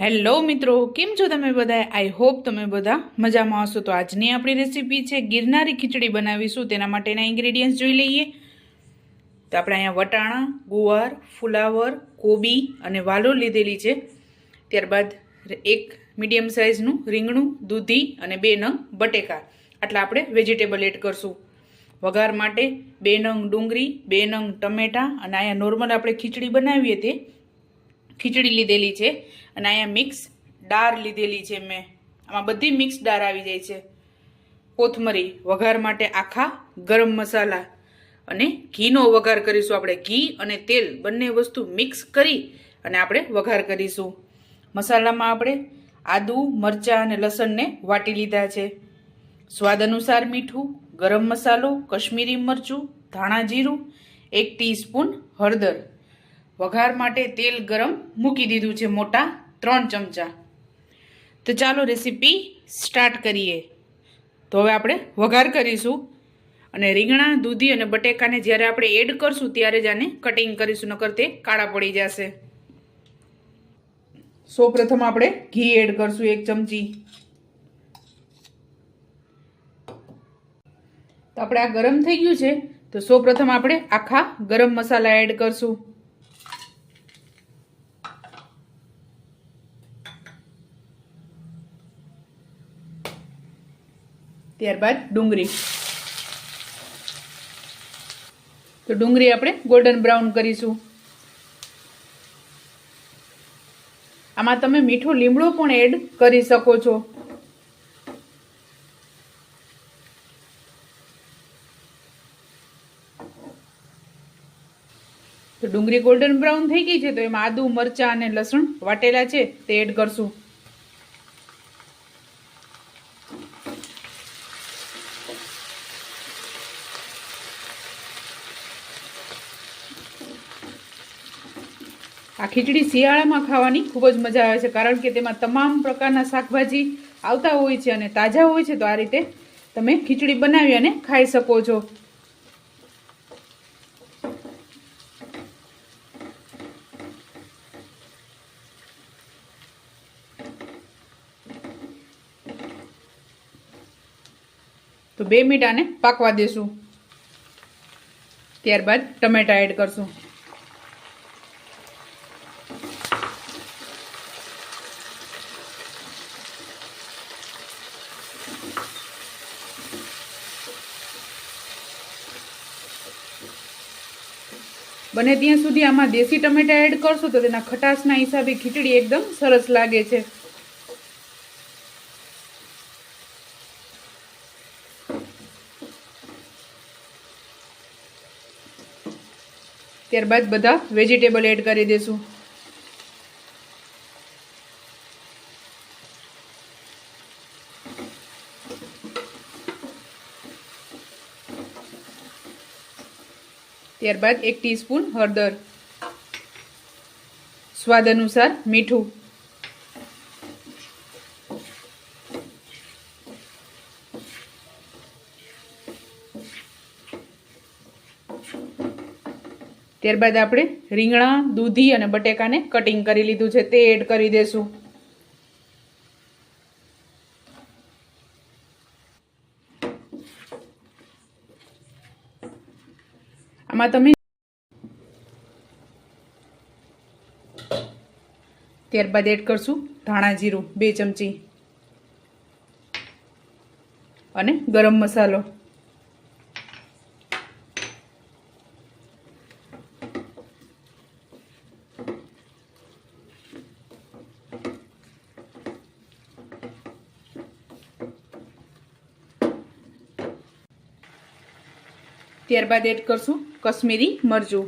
Hello મિત્રો, કેમ છો તમે બધા? આઈ હોપ તમે બધા મજામાં હશો. તો આજની આપણી રેસીપી છે ગિરનારી ખીચડી બનાવીશું. તેના માટેના ઇન્ગ્રેડિયન્ટ્સ જોઈ લઈએ. તો આપણે અહીંયા વટાણા, ગુવાર, ફુલાવર, કોબી અને વાલો લીધેલી છે. ત્યારબાદ એક મીડિયમ સાઇઝનું રીંગણું, દૂધી અને બે નંગ બટેકા. આટલા આપણે વેજીટેબલ એડ કરશું. વઘાર માટે બે નંગ ડુંગળી, બે નંગ ટમેટાં અને અહીંયા નોર્મલ આપણે ખીચડી બનાવીએ તે ખીચડી લીધેલી છે. અને અહીંયા મિક્સ દાળ લીધેલી છે મેં. આમાં બધી મિક્સ દાળ આવી જાય છે. કોથમરી વઘાર માટે આખા ગરમ મસાલા અને ઘીનો વઘાર કરીશું આપણે. ઘી અને તેલ બંને વસ્તુ મિક્સ કરી અને આપણે વઘાર કરીશું. મસાલામાં આપણે આદુ, મરચાં અને લસણને વાટી લીધા છે. સ્વાદ અનુસાર મીઠું, ગરમ મસાલો, કશ્મીરી મરચું, ધાણા જીરું, એક ટીસ્પૂન હળદર. વઘાર માટે તેલ ગરમ મૂકી દીધું છે મોટા ત્રણ ચમચા. તો ચાલો રેસીપી સ્ટાર્ટ કરીએ. તો હવે આપણે વઘાર કરીશું. અને રીંગણા, દૂધી અને બટેકાને જ્યારે આપણે એડ કરશું ત્યારે જ આને કટિંગ કરીશું, નકર તે કાળા પડી જશે. સૌ પ્રથમ આપણે ઘી એડ કરશું એક ચમચી. તો આપણે આ ગરમ થઈ ગયું છે. તો સૌ પ્રથમ આપણે આખા ગરમ મસાલા એડ કરશું. ત્યારબાદ ડુંગળી. તો ડુંગળી આપણે ગોલ્ડન બ્રાઉન કરીશું. આમાં તમે મીઠો લીમડો પણ એડ કરી શકો છો. ડુંગળી ગોલ્ડન બ્રાઉન થઈ ગઈ છે તો એમાં આદુ, મરચાં અને લસણ વાટેલા છે. તે એડ કરશું. આ ખીચડી શિયાળામાં ખાવાની ખૂબ જ મજા આવે છે, કારણ કે તેમાં તમામ પ્રકારના શાકભાજી આવતા હોય છે અને તાજા હોય છે. તો આ રીતે તમે ખીચડી બનાવી અને ખાઈ શકો છો. તો બે મિનિટ આને પાકવા દેશું. ત્યારબાદ ટમેટા એડ કરશું. બને ત્યાં સુધી આમાં દેશી ટમેટા એડ કરશું તો તેના ખટાશના હિસાબે ખીચડી એકદમ સરસ લાગે છે. ત્યારબાદ બધા વેજીટેબલ એડ કરી દેશું. ત્યારબાદ એક ટીસ્પૂન હળદર. સ્વાદ અનુસાર મીઠું. ત્યારબાદ આપણે રીંગણા, દૂધી અને બટેકાને કટિંગ કરી લીધું છે. તે એડ કરી દેશું. આમાં તમે ત્યારબાદ એડ કરશું ધાણા જીરું, બે ચમચી અને ગરમ મસાલો. ત્યારબાદ એડ કરશું કશ્મીરી મરચું.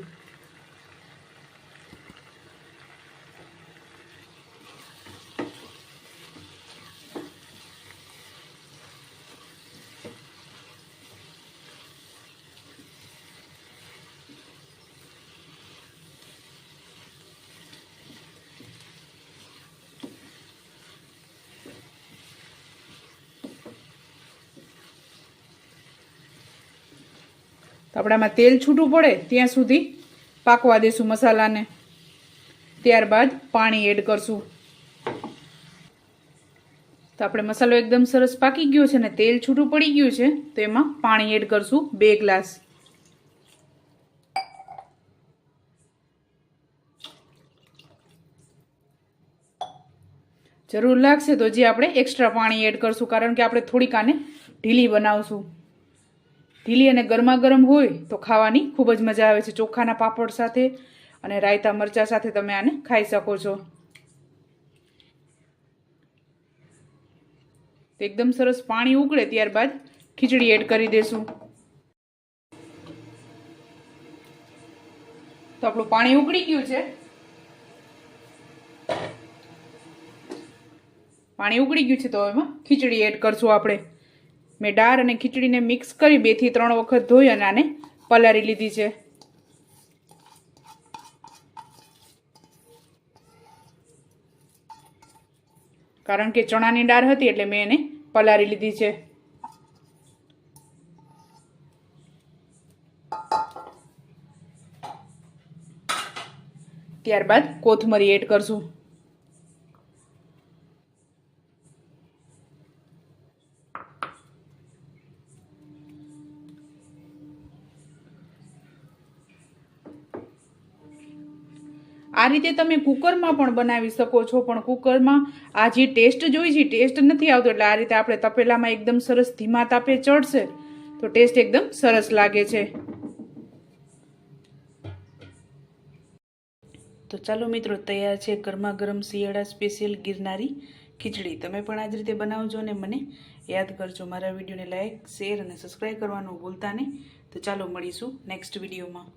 આપણામાં તેલ છૂટું પડે ત્યાં સુધી પાકવા દેશું મસાલાને. ત્યારબાદ પાણી એડ કરશું. તો આપણે મસાલો એકદમ સરસ પાકી ગયો છે ને તેલ છૂટું પડી ગયું છે, તો એમાં પાણી એડ કરશું બે ગ્લાસ. જરૂર લાગશે તો જે આપણે એક્સ્ટ્રા પાણી એડ કરશું, કારણ કે આપણે થોડીક આને ઢીલી બનાવશું. ઢીલી અને ગરમા ગરમ હોય તો ખાવાની ખૂબ જ મજા આવે છે ચોખાના પાપડ સાથે અને રાયતા મરચાં સાથે તમે આને ખાઈ શકો છો. એકદમ સરસ પાણી ઉકળે ત્યારબાદ ખીચડી એડ કરી દેશું. તો આપણું પાણી ઉકળી ગયું છે. પાણી ઉકળી ગયું છે તો એમાં ખીચડી એડ કરશું આપણે. મેં દાળ અને ખીચડીને મિક્સ કરી બેથી ત્રણ વખત ધોઈ અને આને પલાળી લીધી છે. કારણ કે ચણાની દાળ હતી એટલે મેં એને પલાળી લીધી છે. ત્યારબાદ કોથમરી એડ કરશું. આ રીતે તમે કુકરમાં પણ બનાવી શકો છો, પણ કુકરમાં આ જે ટેસ્ટ જોઈ છે, ટેસ્ટ નથી આવતો એટલે આ રીતે આપણે તપેલામાં એકદમ સરસ ધીમા તાપે ચડશે, તો ટેસ્ટ એકદમ સરસ લાગે છે. તો ચાલો મિત્રો, તૈયાર છે ગરમા ગરમ શિયાળા સ્પેશિયલ ગિરનારી ખીચડી. તમે પણ આ જ રીતે બનાવજો અને મને યાદ કરજો. મારા વિડીયોને લાઇક શેર અને સબસ્ક્રાઈબ કરવાનું ભૂલતા નહીં. તો ચાલો મળીશું નેક્સ્ટ વિડીયોમાં.